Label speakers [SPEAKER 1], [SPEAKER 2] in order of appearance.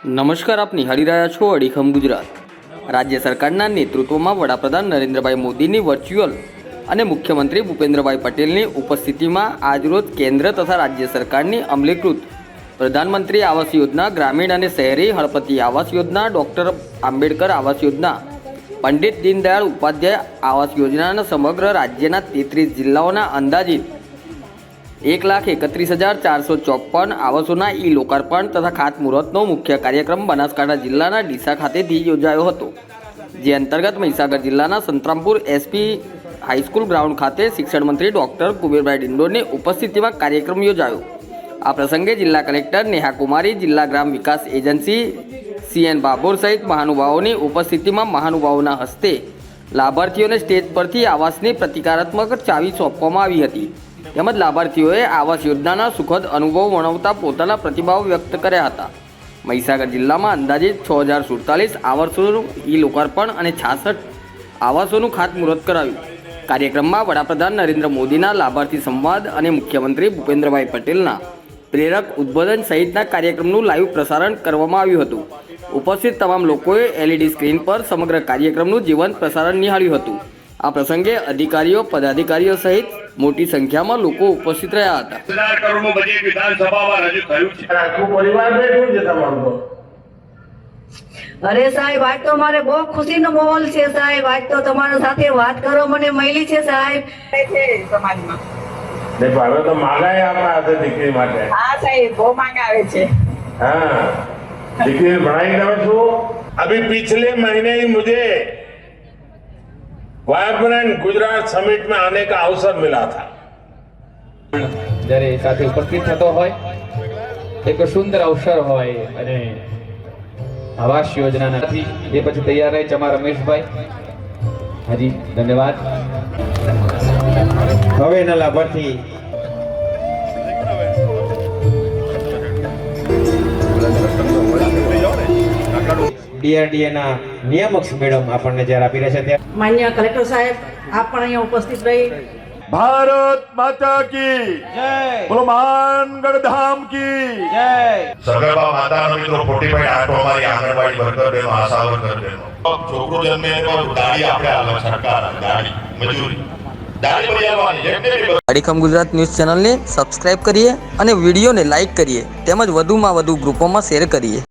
[SPEAKER 1] નમસ્કાર, આપ નિહાળી રહ્યા છો અડીખમ ગુજરાત. રાજ્ય સરકારના નેતૃત્વમાં વડાપ્રધાન નરેન્દ્રભાઈ મોદીની વર્ચ્યુઅલ અને મુખ્યમંત્રી ભૂપેન્દ્રભાઈ પટેલની ઉપસ્થિતિમાં આજરોજ કેન્દ્ર તથા રાજ્ય સરકારની અમલીકૃત પ્રધાનમંત્રી આવાસ યોજના, ગ્રામીણ અને શહેરી હળપતિ આવાસ યોજના, ડૉક્ટર આંબેડકર આવાસ યોજના, પંડિત દીનદયાળ ઉપાધ્યાય આવાસ યોજનાના સમગ્ર રાજ્યના તેત્રીસ જિલ્લાઓના અંદાજિત એક લાખ એકત્રીસ હજાર ચારસો ચોપન આવાસોના ઈ લોકાર્પણ તથા ખાતમુહૂર્તનો મુખ્ય કાર્યક્રમ બનાસકાંઠા જિલ્લાના ડીસા ખાતેથી યોજાયો હતો. જે અંતર્ગત મહીસાગર જિલ્લાના સંતરામપુર એસપી હાઈસ્કૂલ ગ્રાઉન્ડ ખાતે શિક્ષણ મંત્રી ડૉક્ટર કુબેરભાઈ ડિંડોરની ઉપસ્થિતિમાં કાર્યક્રમ યોજાયો. આ પ્રસંગે જિલ્લા કલેક્ટર નેહા કુમારી, જિલ્લા ગ્રામ વિકાસ એજન્સી સીએન બાબોર સહિત મહાનુભાવોની ઉપસ્થિતિમાં મહાનુભાવોના હસ્તે લાભાર્થીઓને સ્ટેજ પરથી આવાસની પ્રતિકારાત્મક ચાવી સોંપવામાં આવી હતી. તેમજ લાભાર્થીઓએ આવાસ યોજનાના સુખદ અનુભવ વર્ણવતા પોતાના પ્રતિભાવ વ્યક્ત કર્યા હતા. મહીસાગર જિલ્લામાં અંદાજિત છ હજાર સુડતાલીસ આવાસોનું ઈ લોકાર્પણ અને છાસઠ આવાસોનું ખાતમુહૂર્ત કરાવ્યું કાર્યક્રમમાં વડાપ્રધાન નરેન્દ્ર મોદીના લાભાર્થી સંવાદ અને મુખ્યમંત્રી ભૂપેન્દ્રભાઈ પટેલના પ્રેરક ઉદ્બોધન સહિતના કાર્યક્રમનું લાઈવ પ્રસારણ કરવામાં આવ્યું હતું. ઉપસ્થિત તમામ લોકોએ એલઈડી સ્ક્રીન પર સમગ્ર કાર્યક્રમનું જીવંત પ્રસારણ નિહાળ્યું હતું. આ પ્રસંગે અધિકારીઓ, પદાધિકારીઓ સહિત મોટી સંખ્યામાં લોકો ઉપસ્થિત રહ્યા હતા
[SPEAKER 2] હજાર કરોડનું બજેટ વિધાનસભામાં રજૂ થયું છે
[SPEAKER 3] આખું પરિવાર બેઠું છે તમારું તો
[SPEAKER 4] અરે સાહેબ આજ તો મારે બહુ ખુશીનો માહોલ છે સાહેબ આજ તો તમારા સાથે વાત કરો મને મળી છે સાહેબ
[SPEAKER 5] છે સમાજમાં
[SPEAKER 3] ને હવે તો માગાય આપણા હાથે દીકરી માટે
[SPEAKER 5] હા સાહેબ બહુ માંગ આવે છે
[SPEAKER 3] हाँ દીકરી ભણાઈ દઉં છું अभी पिछले महीने ही मुझे वाइब्रेंट गुजरात समिट में आने का अवसर मिला था
[SPEAKER 6] જ્યારે સાથે ઉપસ્થિત થતો હોય એક સુંદર અવસર હોય અને આવાસ યોજનાના થી એ પછી તૈયાર રહે છે અમારા રમેશભાઈ હાજી ધન્યવાદ
[SPEAKER 7] હવે એના લાભાર્થી ડીઆરડીએના નિયામક મેડમ આપણને જ્યારે આપી રહ્યા છે
[SPEAKER 4] માન્ય કલેક્ટર સાહેબ આપ પણ અહીંયા ઉપસ્થિત રહી.
[SPEAKER 8] ભારત માતા કી જય. બોલો માનગઢ ધામ કી જય.
[SPEAKER 2] સગર્ભા માતાનો મિત્રો ફોટી પાઈ આટો અમારી આંગણવાડી વર્કર બહેનો આશા વર્કર બહેનો છોકરો જન્મે એનો દાડી આપણે આલવા સરકાર દાડી મજૂરી.
[SPEAKER 1] અડીખમ ગુજરાત ન્યૂઝ ચેનલને સબસ્ક્રાઇબ કરીએ અને વિડીયોને લાઇક કરીએ. તેમજ વધુમાં વધુ ગ્રુપોમાં શેર કરીએ.